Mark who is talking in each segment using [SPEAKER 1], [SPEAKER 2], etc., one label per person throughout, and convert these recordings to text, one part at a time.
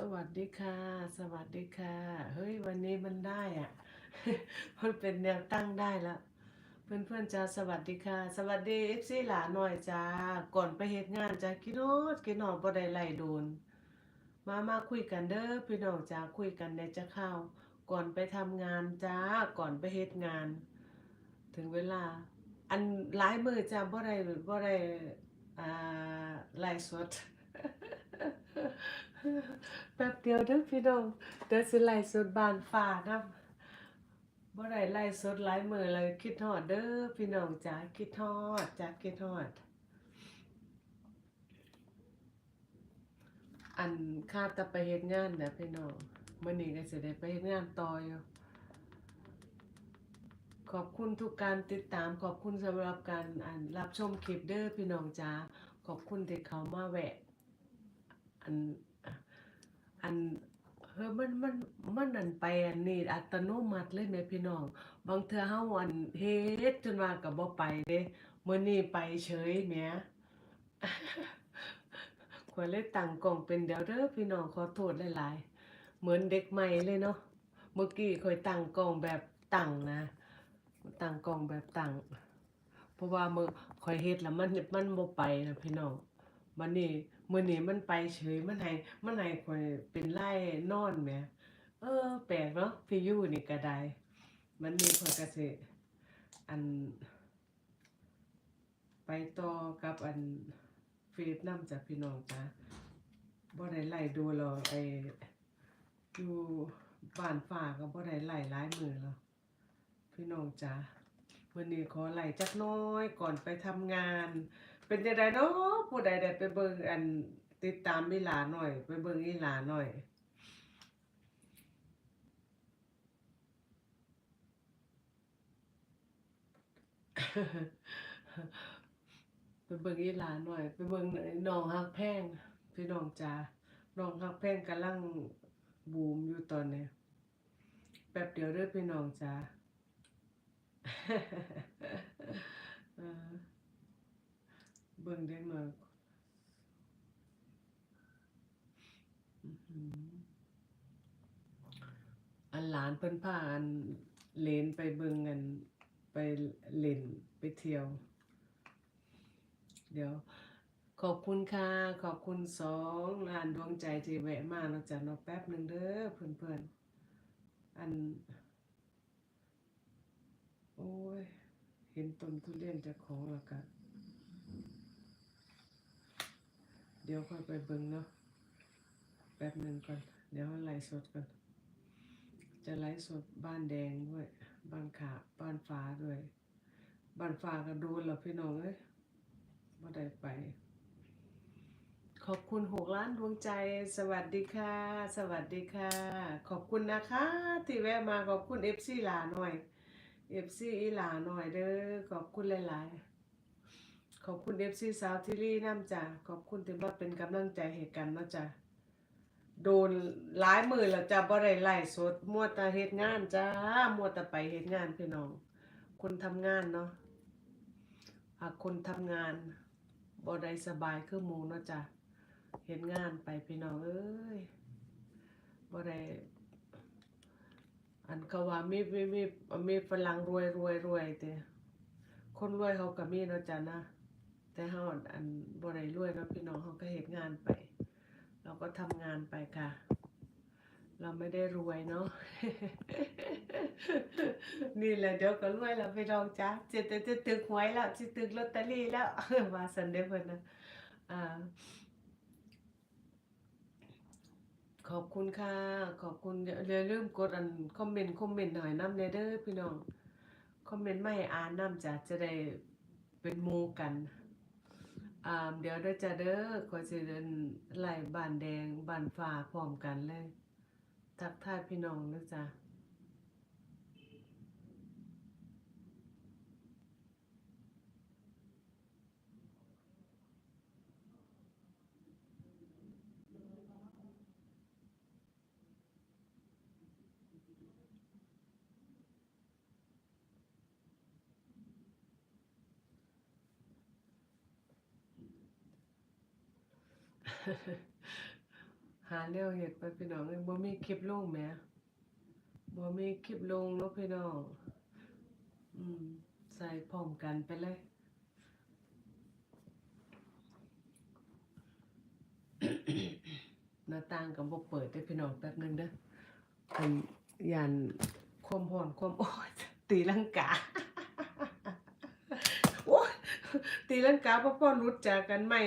[SPEAKER 1] สวัสดีค่ะ สวัสดีค่ะ เฮ้ย วันนี้มันได้อะ มันเป็นแนวตั้งได้แล้วเพื่อนเพื่อนจ้าสวัสดีค่ะ สวัสดีเอฟซีหลาหน่อยจ้า ก่อนไปเฮ็ดงานจ้ากินโนดกินหนอบ่ได้ไล่โดน มามาคุยกันเด้อพี่น้องจ้าคุยกันในจะเข้า ก่อนไปทำงานจ้า ก่อนไปเฮ็ดงาน ถึงเวลา อันหลายมือจ้าบ่ได้บ่ได้อ่าไลฟ์สด แป๊บเดียวเด้อพี่น้องเดี๋ยวสิไลฟ์สดบานฟ้านำบ่ได้ไลฟ์สดหลายมือเลยคิดฮอดเด้อพี่น้องจ๋าคิดฮอดจ้าคิดฮอดอันข้าแตะไปเฮ็ดงานนะพี่น้องมื้อนี้ก็สิได้ไปเฮ็ดงานต่ออยู่ขอบคุณทุกการติดตามขอบคุณสำหรับการอ่านรับชมคลิปเด้อพี่น้องจ๋าขอบคุณที่เขามาแวะอัน อันเฮ้ยมันมันมันอันไปอันนี้อัตโนมัติเลยแม่พี่น้อง บางเทื่อเฮาอันเฮ็ดจนว่าก็บ่ไปเด้มื้อนี้ไปเฉยแหมข้อยเลยตั้งกล้องเป็นเดี๋ยวเด้อพี่น้องขอโทษหลายๆ เหมือนเด็กใหม่เลยเนาะเมื่อกี้ข้อยตั้งกล้องแบบตั้งนะตั้งกล้องแบบตั้งเพราะว่ามื้อข้อยเฮ็ดแล้วมันมันบ่ไปนะพี่น้องวันนี้ มื้อนี้มันไปเฉยมันให้มันให้ข้อยเป็นไล่นอนแหมเออ แปลกเนาะพี่ยู่นี่ก็ได้มันนี้ข้อยก็สิอัน ไปต่อกับอันเฟซน้ำจ้ะพี่น้องจ้ะบ่ได้ไล่ดูหรอไออยู่บ้านฟ้าก็บ่ได้ไล่หลายมือแล้วพี่น้องจ้ะมื้อนี้ขอไล่จักน้อยก่อนไปทำงาน เป็นจังไดเนาะผู้ใดได้ไปเบิ่งอันติดตามอีหลาหน่อย ไปเบิ่งอีหลาหน่อยไปเบิ่งอีหลาหน่อย ไปเบิ่งน้องฮักแพงพี่น้องจ้าน้องฮักแพงกำลังบูมอยู่ตอนนี้แป๊บเดียวเด้อพี่น้องจ้า เบิ่งเด็กหน่อยอื้อหืออันหลานเพิ่นพาอันเลนไปเบิ่งกันไปเล่นไปเที่ยว เดี๋ยว ขอบคุณค่ะ ขอบคุณสองล้านดวงใจที่แวะมาเนาจะนาะแป๊บหนึ่งเด้อเพื่อนๆ อัน โอ้ย เห็นต้นทุเรียนจากของแล้วก็ เดี๋ยวค่อยไปเบิ่งเนาะแป๊บหนึ่งก่อน เดี๋ยวไลฟ์สดก่อน จะไลฟ์สดบ้านแดงด้วย บ้านขาบ้านฟ้าด้วย บ้านฟ้าก็โดูแล้วพี่น้องเอ้ยบ่ได้ไป ขอบคุณหกล้านดวงใจ สวัสดีค่ะ สวัสดีค่ะ ขอบคุณนะคะ ที่แวะมาขอบคุณ FC หลาหน่อย FC อีหลาหน่อยเด้อขอบคุณหลาย ๆ ขอบคุณ FC สาวทิลี่น้ำจ้ะขอบคุณที่มาเป็นกำลังใจให้กันเนะจ้ะโดนหลายมือแล้วจ้ะบ่ได้ไล่สดมัวแต่เฮ็ดงานจ้ามัวแต่ไปเฮ็ดงานพี่น้อง คนทำงานเนาะหากคนทำงานบ่ได้สบายคือหมูเนาะจ้ะเฮ็ดงานไปพี่น้องเอ้ยบ่ได้อันเขาว่ามีมีมีมีฝรั่งรวยรวยรวยแต่คนรวยเขาก็มีเนาะจ้ะนะ แต่เฮาอันบ่ได้รวยเนาพี่น้องเฮาก็เฮ็ดงานไป เราก็ทำงานไปค่ะ เราไม่ได้รวยเนาะนี่แหละเดี๋ยวก็รวยแล้วพี่น้องจ้าจะจะจะตึกหวยแล้วจะตึกลอตเตอรี่แล้วว่าสันเด้เพิ่นนะอ่าขอบคุณค่ะ ขอบคุณอย่าลืมกดอันคอมเมนต์คอมเมนต์หน่อยน้ำแน่เด้อพี่น้อง คอมเมนต์ไมาให้อ่านนำจ้ะจะได้เป็นหมู่กัน เดี๋ยวเราจะเด้อขอยสิเดินไล่บานแดงบานฟ้าพร้อมกันเลย ทักทายพี่น้องนะจ๊ะ หาเลี้ยวเห็ดไปพี่น้องบ่มีคลิปลงแม่บ่มีคลิปลงเนาะพี่น้อง อืม ใส่พร้อมกันไปเลยหน้าต่างกับบ่เปิดได้พี่น้องแป๊บนึงเด้ออันยานความหอนความโอ้ตีลังกา ตีลังกาพ่อพ่อรุดจากกันไม่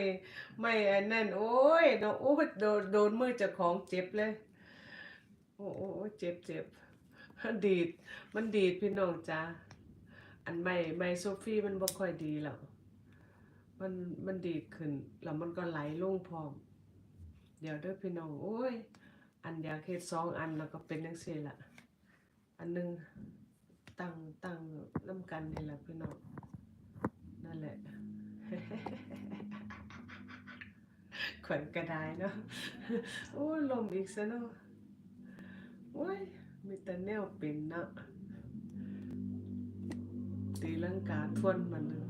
[SPEAKER 1] ไม่อันนั่นโอ้ยเนาะโอ้ยโดนโดนมือเจ้าของเจ็บเลย โอ้โอ้เจ็บเจ็บดีด มันดีดพี่น้องจ้าอันไม่ไม่โซฟี่มันบ่ค่อยดีแล้วมันมันดีดขึ้นแล้วมันก็ไหลลงพร้อม เดี๋ยวเด้อพี่น้องโอ้ย อันอยากเฮ็ดสองอันแล้วก็เป็นจังซี่ล่ะ อันหนึงตั้งตั้งน้ำกันนี่แหละพี่น้อง นั่นแหละขวัญกระดายเนาะโอ้ลมอีกซะเนาะโอ้ยมีแต่แนวเป็นเนาะตีลังกาทวนมันเนาะ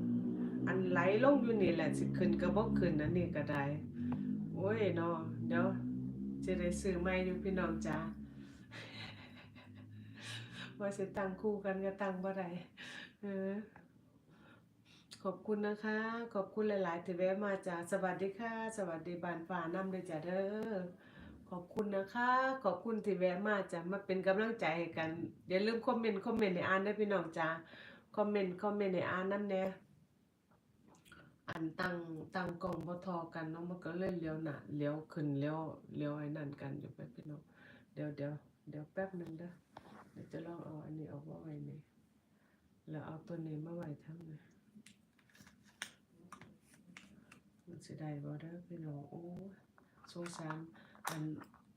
[SPEAKER 1] อันไหลลงอยู่นี่แหละสิขึ้นก็บ่ขึ้นอันนี้ก็ได้โอ้ยเนาะเดี๋ยวจะได้ซื้อใหม่อยู่พี่น้องจ้าว่าสิตั้งคู่กันก็ตั้งบ่ได้เออ ขอบคุณนะคะ ขอบคุณหลายๆที่แวะมาจ้าสวัสดีค่ะ สวัสดีบานฟ้าน้ำด้วยจ้าเด้อขอบคุณนะคะ ขอบคุณที่แวะมาจ้ามาเป็นกำลังใจให้กันอย่าลืมคอมเมนต์คอมเมนต์ให้อ่านด้พี่น้องจ้าคอมเมนต์คอมเมนต์ให้อ่านน้ำแน่อันตั้งตั้งกล้องบ่ทอกันเนาะมันก็เลยเลี้ยวหน้าเลี้ยวขึ้นเลี้ยวเลี้ยวไอ้นั่นกันอยู่ไปพี่น้องเดี๋ยวเดี๋ยวเดี๋ยวแป๊บหนึงเด้อเดี๋ยวจะลองเอาอันนี้ออกมาไว้นี่แล้วเอาตัวนี้มาไว้ทั้งนี้ มันสิได้บ่เด้อพี่น้องโอ้สงสารอัน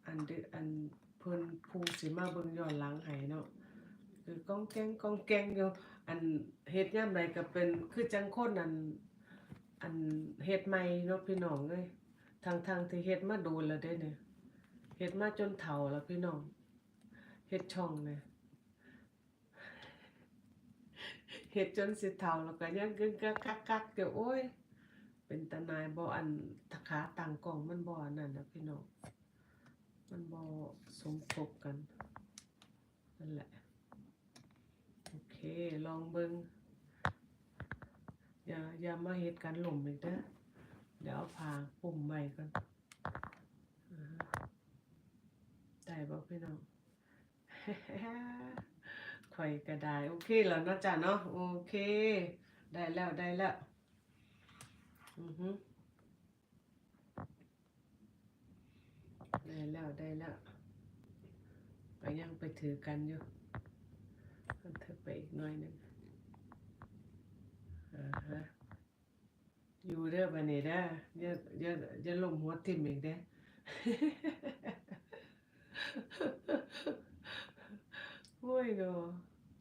[SPEAKER 1] อันเดออันเพิ่นผู้สิมาเบิ่งย้อนหลังให้เนาะคือกองแกงกองแกงอยู่อันเฮ็ดยามใดก็เป็นคือจังคนอันอันเฮ็ดใหม่เนาะพี่น้องเอ้ยทางทางที่เฮ็ดมาโดนแล้วเด้เนี่ยเฮ็ดมาจนเฒ่าแล้วพี่น้องเฮ็ดช่องเนี่ยเฮ็ดจนสิเฒ่าแล้วก็ยังกึกกักกักกักเดี๋ยวโอ้ย เป็นตานายบ่อันตะขาต่างกล่องมันบ่อันนั้นนะพี่น้องมันบ่สมทบกันนั่นแหละโอเคลองเบิ่งอย่าอย่ามาเฮ็ดกันหล่มอีกเด้อเดี๋ยวเอาผ้าปุ่มใหม่ก่อนอ่าฮะได้บ่พี่น้องข่อยก็ไดโอเคแล้วเนาะจ้ะเนาะโอเค ได้แล้วได้แล้ว อือฮึได้แล้วได้แล้วก็ยังไปถือกันอยู่มันเถอไปอีกหน่อยนึงอ่าฮะอยู่เด้อบัดนี้เด้ออย่าอย่าอย่าลงหัวทิ่มอีกเด้อโอ้ยเนาะ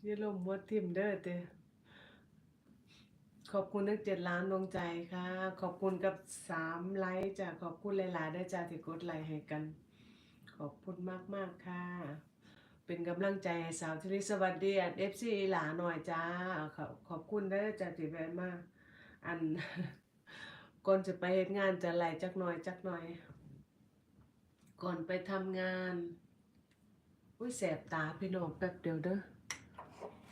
[SPEAKER 1] อย่าลมหัวทิ่มเด้อเต้ ขอบคุณทั้งเจ็ดล้านดวงใจค่ะ ขอบคุณกับสามไลค์จ้ะขอบคุณหลายๆด้จ้ะที่กดไลค์ให้กัน ขอบคุณมากๆค่ะ เป็นกำลังใจให้สาวทริสวัสดีอันเอฟซีหลาหน่อยจ้า ขอบขอบคุณเด้จ้ะที่แวะมาอันก่อนจะไปเฮ็ดงานจะไล่จักหน่อยจักหน่อย ก่อนไปทำงานอุ้ยแสบตาพี่น้องแป๊บเดียวเด้อ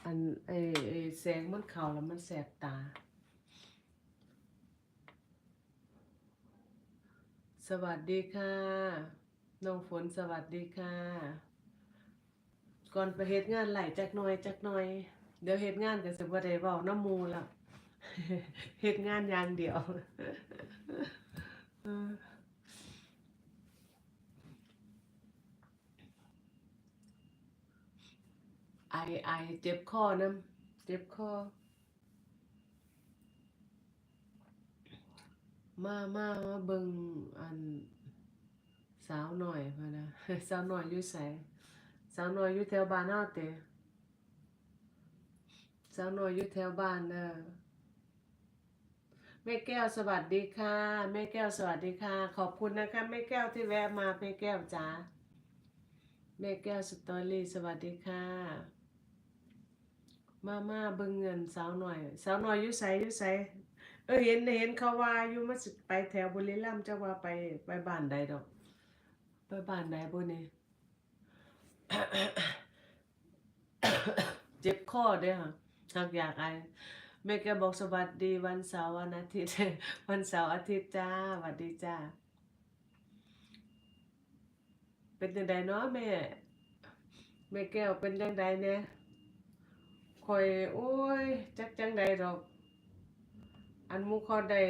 [SPEAKER 1] อันไอไอแสงมันเข้าแล้วมันแสบตา สวัสดีค่ะ น้องฝนสวัสดีค่ะ ก่อนไปเฮ็ดงานไหลจักหน่อยจักหน่อย เดี๋ยวเฮ็ดงานก็สิบ่ได้เว้าน้ำมูล้วเฮ็ดงานอย่างเดียวไอไอเจ็บคอน้ำเจ็บคอ มามามาเบิ่งอันสาวหน่อยพะนะสาวหน่อยอยู่ไสสาวหน่อยอยู่แถวบ้านเฮาเตะสาวหน่อยอยู่แถวบ้านเด้อแม่แก้วสวัสดีค่ะแม่แก้วสวัสดีค่ะ ขอบคุณนะคะแม่แก้วที่แวะมาแม่แก้วจ๋าแม่แก้วสตอรี่สวัสดีค่ะ มามาเบิ่งเงินสาวหน่อย สาวหน่อยอยู่ไสอยู่ไส เออเห็นเห็นเขาว่าอยู่มาสิไปแถวบุรีรัมย์จักว่าไปไปบ้านใดดอก ไปบ้านไหนบุนี่เจ็บคอเด้อค่ะหากอยากไอแม่แกบอกสวัสดีวันเสาร์วันอาทิตย์ วันเสาร์อาทิตย์จ้าสวัสดีจ้า เป็นจังไดเนาะแม่แม่แก้วเป็นจังไดเนี่ยคอยโอ้ยจักจังใดดอก อันมูเขาได้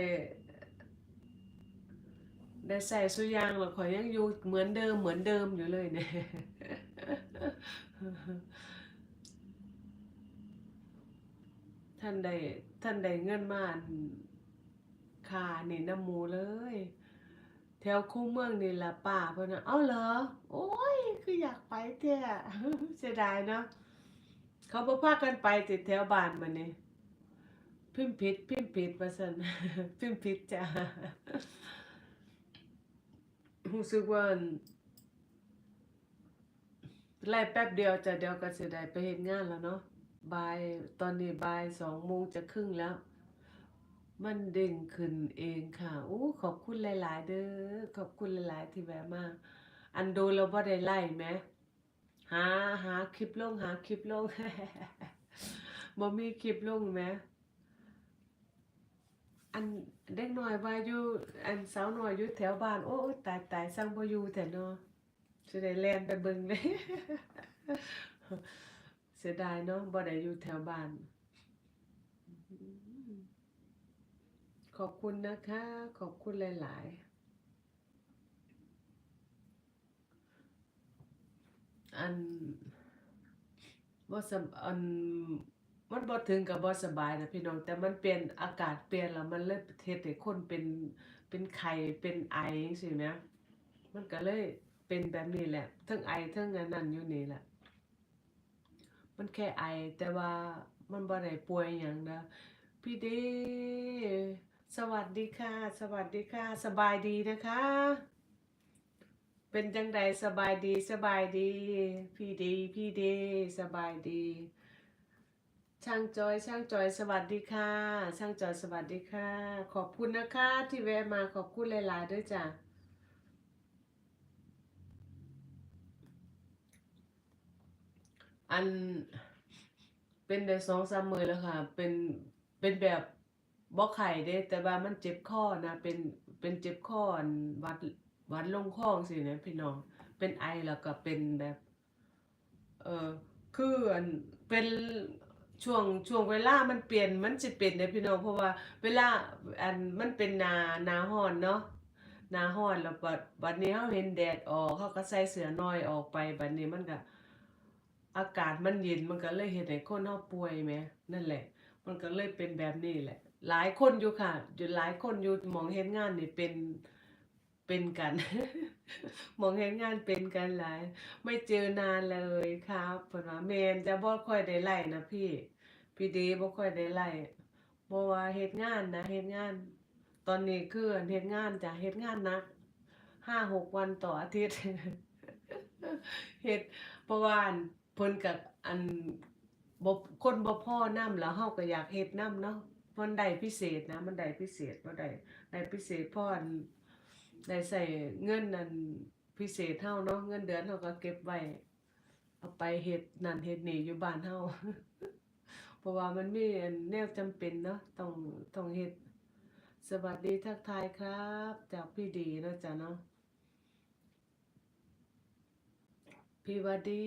[SPEAKER 1] ได้ใส่สุยางแล้วข่อยยังอยู่เหมือนเดิมเหมือนเดิมอยู่เลยเนี่ยท่านได้ท่านได้เงินมาค่านี่น้ำมูเลย แถวคูเมืองนี่ละป้าเพิ่นน่ะเอ้าเหรอ โอ้ย คืออยากไปแท้เสียดายเนาะเขาบ่พากันไปติดแถวบ้านมานี่ พิมพ์ผิดพิมพ์ผิดว่าซั่นพิมพ์ผิดจ้ะรู้สึกว่าอั่นไล่แป๊บเดียวจะเดียวก็สิได้ไปเฮ็ดงานแล้วเนาะบ่ายตอนนี้บ่ายสองโมงจะครึ่งแล้ว มันเด้งขึ้นเองค่ะอู้ขอบคุณหลาย ๆ เด้อขอบคุณหลาย ๆ ที่แวะมาอันดูเราบ่ได้ไล่แหมหาหาคลิปลงหาคลิปลงบ่มีคลิปลงแหม อันเด็กน้อยว่าอยู่อันสาวน้อยอยู่แถวบ้านโอ้ตายตายสั่งบ่อยู่แท้เนาะสิได้แลนไปเบิ่งเลยเสียดายเนาะบ่ได้อยู่แถวบ้าน ขอบคุณนะคะ ขอบคุณหลาย ๆ อันบ่สบอัน มันบ่ถึงกับบ่สบายนะพี่น้อง แต่มันเปลี่ยนอากาศเปลี่ยนแล้วมันเลยเฮ็ดให้คนเป็นเป็นไข้เป็นไอจังซี่แหมมันก็เลยเป็นแบบนี้แหละทั้งไอทั้งอันนั้นอยู่นี่แหละ มันแค่ไอแต่ว่ามันบ่ได้ป่วยหยังนะพี่เดสวัสดีค่ะ สวัสดีค่ะ สบายดีนะคะ เป็นจังใดสบายดีสบายดี พี่ดีพี่เดสบายดี ช่างจอย ช่างจอย สวัสดีค่ะ ช่างจอย สวัสดีค่ะ ขอบคุณนะคะ ที่แวะมาขอบคุณหลายๆด้วยจ้ะอันเป็นได้สองสามมือแล้วค่ะ เป็นเป็นแบบบ่ไข้เด้ แต่ว่ามันเจ็บคอนะเป็นเป็นเจ็บคออันหวัดวัดลงคองซี่นะพี่น้องเป็นไอแล้วก็เป็นแบบ เออคืออันเป็น ช่วงช่วงเวลามันเปลี่ยนมันสิเป็นเด้พี่น้องเพราะว่าเวลาอันมันเป็นนาหน้าร้อนเนาะนาร้อนแล้วบัดบัดนี้เราเห็นแดดออกเราก็ใส่เสื้อน้อยออกไปบัดนี้มันก็อากาศมันเย็นมันก็เลยเฮ็ดให้คนเราป่วยแหมนั่นแหละ มันก็เลยเป็นแบบนี้แหละ หลายคนอยู่ค่ะอยู่หลายคนอยู่มองเฮ็ดงานนี่เป็น เป็นกัน มองเฮ็ดงานเป็นกันหลาย ไม่เจอนานเลยครับเพิ่นว่าแมนจะบ่ค่อยได้ไล่นะพี่ พี่เดบ่ค่อยได้ไล่เพราะว่าเฮ็ดงานนะเฮ็ดงาน ตอนนี้คือเฮ็ดงานจ้ะเฮ็ดงานหนักวันต่ออาทิตย์เฮ็ดเพราะว่าอันเพิ่นก็อันบ่คนบ่พอนำแล้วเฮาก็อยากเฮ็ดนำเนาะมันได้พิเศษนะ มันได้พิเศษบ่ได้ได้พิเศษพราะอัน ได้ใช้เงินนั่นพิเศษเฮาเนาะเงินเดือนเฮาก็เก็บไว้เอาไปเฮ็ดนั่นเฮ็ดนี่อยู่บ้านเฮาเพราะว่ามันมีแนวจำเป็นเนาะต้องต้องเฮ็ดสวัสดีทักทายครับ จากพี่ดีเนาะจ้ะเนาะพี่วัดดี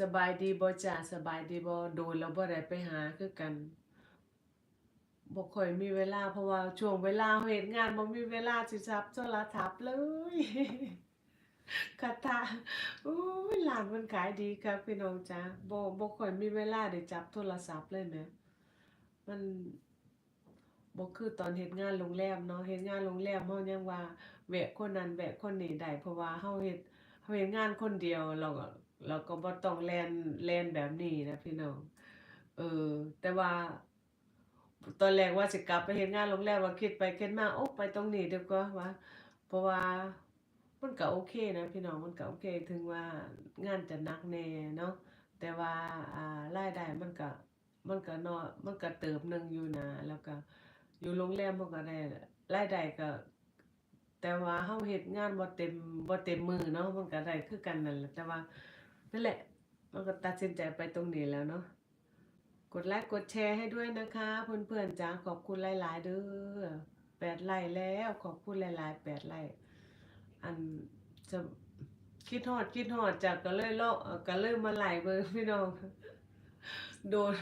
[SPEAKER 1] สบายดีบ่จ้าสบายดีบ่โดนแล้วบ่ได้ไปหาคือกัน บ่ค่อยมีเวลาเพราะว่าช่วงเวลาเฮ็ดงานบ่มีเวลาสิจับโทรศัพท์เลยคาถาโอ้ยร้านมันขายดีครับพี่น้องจ้าบ่บ่ค่อยมีเวลาได้จับโทรศัพท์เลยแหมมันบ่คือตอนเฮ็ดงานโรงแรมเนาะเฮ็ดงานโรงแรมเฮายังว่าแวะคนนั้นแวะคนนี้ได้เพราะว่าเฮาเฮ็ดเฮาเฮ็ดงานคนเดียวเราก็เราก็บ่ต้องแลนแลนแบบนี้นะพี่น้องเออแต่ว่า ตอนแรกว่าสิกลับไปเฮ็ดงานโรงแรมว่าคิดไปคิดมาโอ้ไปตรงนี้ดีกว่าว่าเพราะว่ามันก็โอเคนะ พี่น้องมันก็โอเค ถึงว่างานจะนักแน่เนาะแต่ว่าอ่ารายได้มันก็มันก็นอมันก็เติบหนึ่งอยู่นะแล้วก็อยู่โรงแรมมันก็ได้รายได้ก็ แต่ว่าเฮาเฮ็ดงานบ่เต็มบ่เต็มมือเนาะมันก็ได้คือกันนั่นแหละแต่ว่านั่นแหละมันก็ตัดสินใจไปตรงนี้แล้วเนาะ ดไลค์กดแชร์ให้ด้วยนะคะ เพื่อนๆจ้าขอบคุณหลาย ๆ เด้อ8ไลค์แล้วขอบคุณหลายๆ8ไลค์อันจะคิดฮอดคิดฮอดจากก็เลยเลาะก็เลยมาไล่เบิ่งพี่น้อง โดน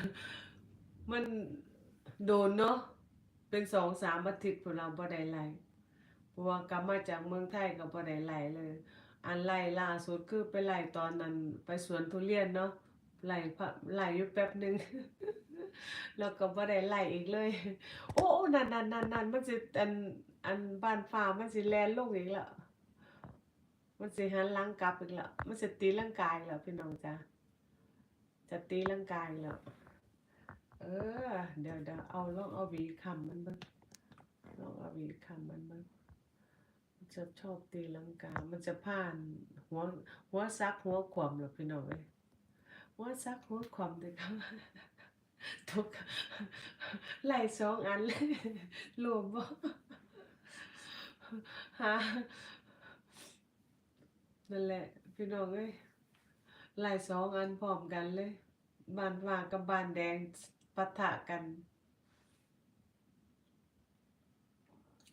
[SPEAKER 1] มันโดนเนาะเป็นสองสามอาทิตย์พวกเราบ่ได้ไล่เพราะว่ากลับมาจากเมืองไทยก็บ่ได้ไล่เลย อันไล่ล่าสุดคือไปไล่ตอนนั้นไปสวนทุเรียนเนาะ ไหล่พะไล่อยู่แป๊บหนึ่งแล้วก็บ่ได้ไหลอีกเลย โอ้ๆนั่นๆๆๆมันสิอันอันบ้านฟ้ามันสิแล่นลงอีกแล้วมันสิหันหลังกลับอีกแล้วมันสิตีลังกาอีกแล้วพี่น้องจ้าจะตีลังกาอีกแล้วเออ เดี๋ยวเดี๋ยวเอาลองเอาวีคำมันบ้างลองเอาวีคำมันบ้างมันจะชอบตีลังกา มันจะผ่านหัวหัวซักหัวขวมหรอพี่น้องเอ้ย หัวซักหัวขวามเลยครับทุกไล่สองอันเลยรวมบ่หานั่นแหละพี่น้องเอ้ยไล่สองอันพร้อมกันเลยบานว่ากับบานแดงปะทะกัน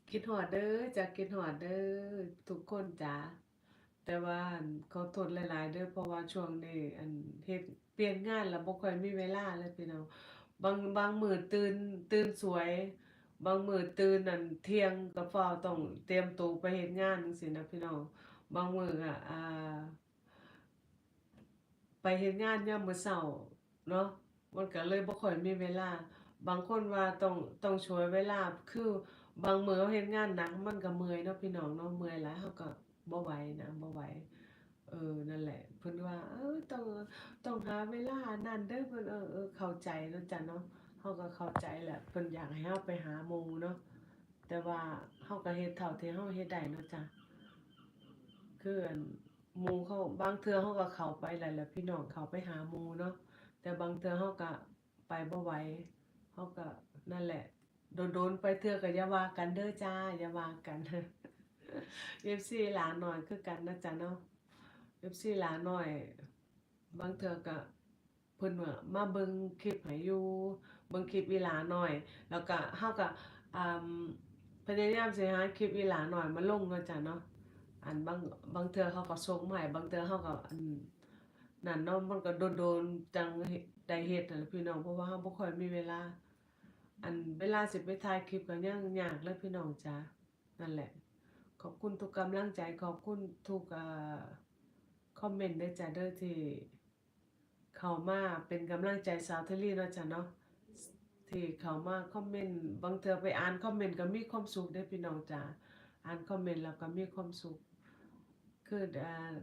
[SPEAKER 1] คิดหอดเด้อจะคิดหอดเด้อทุกคนจ้า แต่ว่าอั่นขอโทษหลาย ๆ เด้อเพราะว่าช่วงนี้อันเฮ็ดเปลี่ยนงานแล้วบ่ค่อยมีเวลาเลยพี่น้องบางบางมื้อตื่นตื่นสวย บางมื้อตื่นนั่นเที่ยงก็ฟ้าต้องเตรียมตัวไปเฮ็ดงานจังซี่นะพี่น้องบางมื้อก็อ่า ไปเฮ็ดงานยามมื้อเช้าเนาะมันก็เลยบ่ค่อยมีเวลา บางคนว่าต้องต้องช่วยเวลาคือบางมื้อเราเฮ็ดงานหนักมันก็เมื่อยเนาะพี่น้องเนาะเมื่อยหลายเราก็ บ่ไหวนะบ่ไหวเออนั่นแหละ เพิ่นว่า เออต้องต้องหาเวลานั่นเด้อเพิ่นเออเออเข้าใจเนาะจ้ะเนาะเฮาก็เข้าใจแหละเพิ่นอยากให้เฮาไปหาหมู่เนาะแต่ว่าเฮาก็เฮ็ดเท่าที่เฮาเฮ็ดได้เนาะจ้ะคืออันหมู่เขาบางเทื่อเขาก็เข้าไปแหละแหละพี่น้องเข้าไปหาหมู่เนาะแต่บางเทื่อเขาก็ไปบ่ไหวเขาก็นั่นแหละโดนๆไปเทื่อก็อย่าว่ากันเด้อจ้าอย่าว่ากัน FC หลานน้อยคือกันนะจ๊ะเนาะ FC หลานน้อย บางเทื่อก็เพิ่นว่ามาเบิ่งคลิปให้อยู่เบิ่งคลิปอีหลาหน้อย แล้วก็เฮาก็อ่าพยายามสิหาคลิปอีหลาหน้อยมาลงเนาะจ้ะเนาะอันบางบางเทื่อเขาก็ส่งมาให้บางเทื่อเขาก็อันนั่นเนาะมันก็โดนๆจังได้เฮ็ดนั่นแหละพี่น้องเพราะว่าเราบ่ค่อยมีเวลาอันเวลาสิไปถ่ายคลิปก็ยังยากเลยพี่น้องจ้านั่นแหละ ขอบคุณทุกกำลังใจขอบคุณทุกอคอมเมนต์ด้วยจ้ะเด้อที่เข้ามาเป็นกำลังใจสาวเทอรี่เนาะจ้ะเนาะที่เข้ามาคอมเมนต์บางเทื่อไปอ่านคอมเมนต์ก็มีความสุขเด้พี่น้องจ้าอ่านคอมเมนต์แล้วก็มีความสุขคือ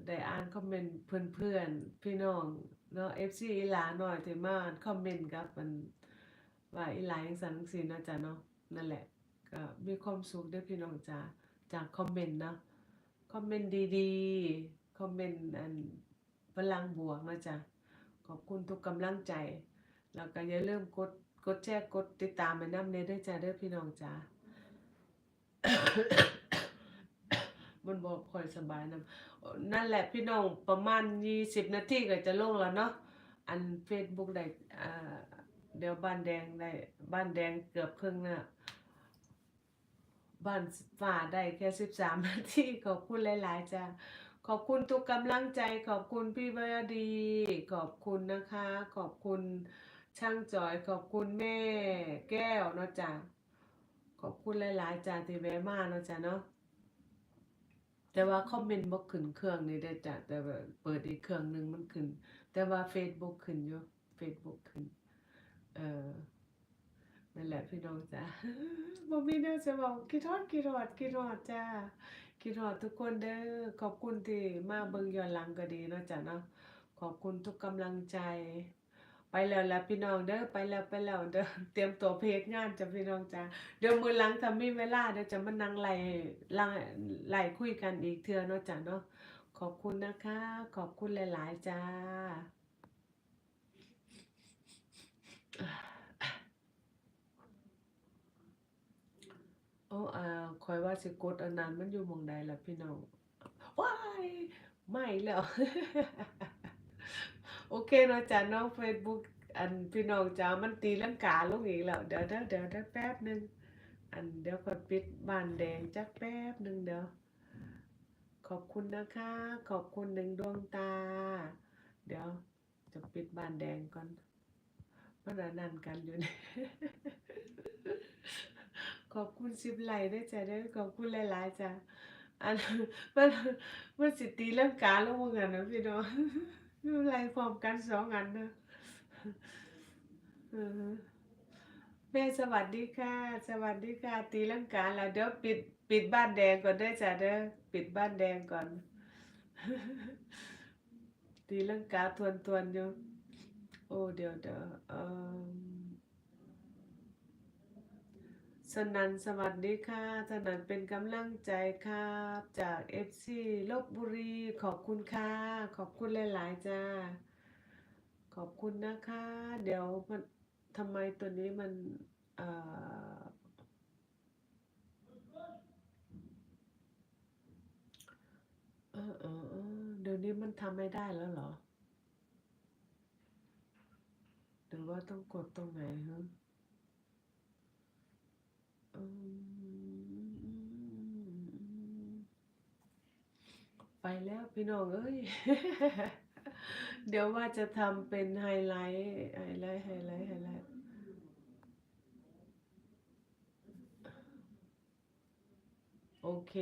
[SPEAKER 1] ได้อ่านคอมเมนต์เพื่อนๆพี่น้องเนาะ FC อีหลาน้อยที่มาคอมเมนต์กับมันว่าอีหลาจังซั่นจังซี่เนาะจ้ะเนาะนั่นแหละก็มีความสุขเด้พี่น้องจ้า จากคอมเมนต์เนาะคอมเมนต์ดีๆ คอมเมนต์อันพลังบวกนะจ้ะขอบคุณทุกกำลังใจ แล้วก็อย่าลืมกดกดแชร์กดติดตามให้นำเด้อเด้จ้าเด้อพี่น้องจ้ามันบ่ค่อยสบายนำนั่นแหละพี่น้องประมาณ20นาทีก็จะลงแล้วเนาะอัน Facebook ได้เดี๋ยวบ้านแดงได้บ้านแดงเกือบครึ่งน่ะ บ้านฟ้าได้แค่13นาทีขอบคุณหลาย ๆจ้าขอบคุณทุกกำลังใจ ขอบคุณพี่วรดี ขอบคุณนะคะ ขอบคุณช่างจอย ขอบคุณแม่ แก้วเนาะจ้าขอบคุณหลาย ๆจ้าที่แวะมาเนาะจ้าเนาะแต่ว่าคอมเมนต์บ่ขึ้นเครื่องนี่ได้จ้ะแต่ว่าเปิดอีกเครื่องหนึงมันขึ้น แต่ว่า Facebook ขึ้นอยู่ Facebook ขึ้น เออ นั่นแหละพี่น้องจ้ะบ่มีแนวจะเว้าคิดฮอดคิดฮอดคิดฮอดจ้าคิดฮอดทุกคนเด้อขอบคุณที่มาเบิ่งย้อนหลังก็ดีเนาะจ้ะเนาะขอบคุณทุกกำลังใจ ไปแล้วละพี่น้องเด้อไปแล้วไปแล้วเด้อเตรียมตัวเฮ็ดงานจ้ะพี่น้องจ้ะเดี๋ยวมือหลังถ้ามีเวลาเดี๋ยวจะมานั่งไล่ไล่ไล่คุยกันอีกเทื่อเนาะจ้ะเนาะขอบคุณนะคะ ขอบคุณหลาย ๆ จ้า โอ้อ่าคอยว่าสิกดอันนั้นมันอยู่มองใดล่ะพี่น้องว้ายไมาอีกแล้ว โอเคเนาะจ้ะเนาะ Facebook อันพี่น้องจ๋ามันตีลังกาลงอีกแล้ว เดี๋ยวเดี๋ยวเดี๋ยวเดี๋ยวแป๊บหนึ่งอันเดี๋ยวก่อนปิดบานแดงจักแป๊บหนึ่งเดี๋ยว ขอบคุณนะคะ ขอบคุณหนึ่งดวงตา เดี๋ยวจะปิดบานแดงก่อนมันอันนั่นกันอยู่เนี่ย ขอบคุณสิบไลด้วยจ้ะเด้อขอบคุณหลายๆจ้ะอันมันมันสิตีลังการลงมือกันนะพี่น้องไลค์พร้อมกันสองอันเด้ออือฮึแม่สวัสดีค่ะ สวัสดีค่ะ ตีลังกาแล้วเดี๋ยวปิดปิดบ้านแดงก่อนเด้อจ้ะเด้อปิดบ้านแดงก่อน ตีลังกาทวนทวนๆอยู่โอ้เดี๋ยวเดี๋ยวเออ สนันสวัสดีค่ะสนันเป็นกำลังใจครับ จาก FC ลบบุรีขอบคุณค่ะ ขอบคุณหลายๆจ้า ขอบคุณนะคะ เดี๋ยวมันทำไมตัวนี้มันเออเออเออเดี๋ยวนี้มันทำไม่ได้แล้วเหรอ หรือว่าต้องกดตรงไหนฮะ ไปแล้วพี่น้องเอ้ย เดี๋ยวว่าจะทำเป็นไฮไลท์ไฮไลท์ไฮไลท์ไฮไลท์โอเค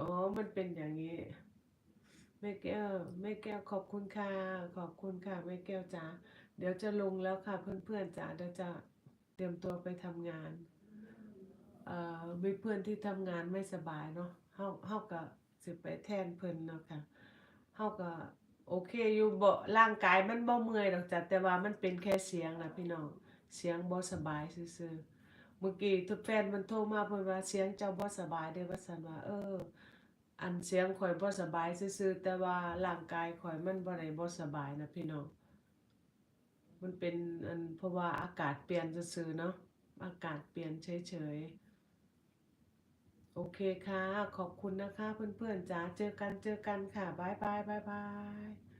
[SPEAKER 1] อ๋อ มันเป็นอย่างนี้แม่แก้วแม่แก้วขอบคุณค่ะ ขอบคุณค่ะแม่แก้วจ๋าเดี๋ยวจะลงแล้วค่ะเพื่อนๆจ๋าเดี๋ยวจะเตรียมตัวไปทำงาน เอ่อมีเพื่อนที่ทำงานไม่สบายเนาะเฮาเฮาก็สิไปแทนเพิ่นเนาะค่ะเฮาก็โอเคอยู่บ่ร่างกายมันบ่เมื่อยดอกจ้ะแต่ว่ามันเป็นแค่เสียงน่ะพี่น้องเสียงบ่สบายซื่อๆเมื่อกี้ทุกแฟนมันโทรมาเพิ่นว่าเสียงเจ้าบ่สบายเด้อว่าซั่นว่าเออ อันเสียงข่อยบ่สบายซื่อๆแต่ว่าร่างกายข่อยมันบ่ได้บ่สบายนะพี่น้องมันเป็นอันเพราะว่าอากาศเปลี่ยนซื่อๆเนาะอากาศเปลี่ยนเฉยๆ โอเคค่ะ ขอบคุณนะคะเพื่อนๆจ๋าเจอกันเจอกันค่ะบ๊ายบายบายบาย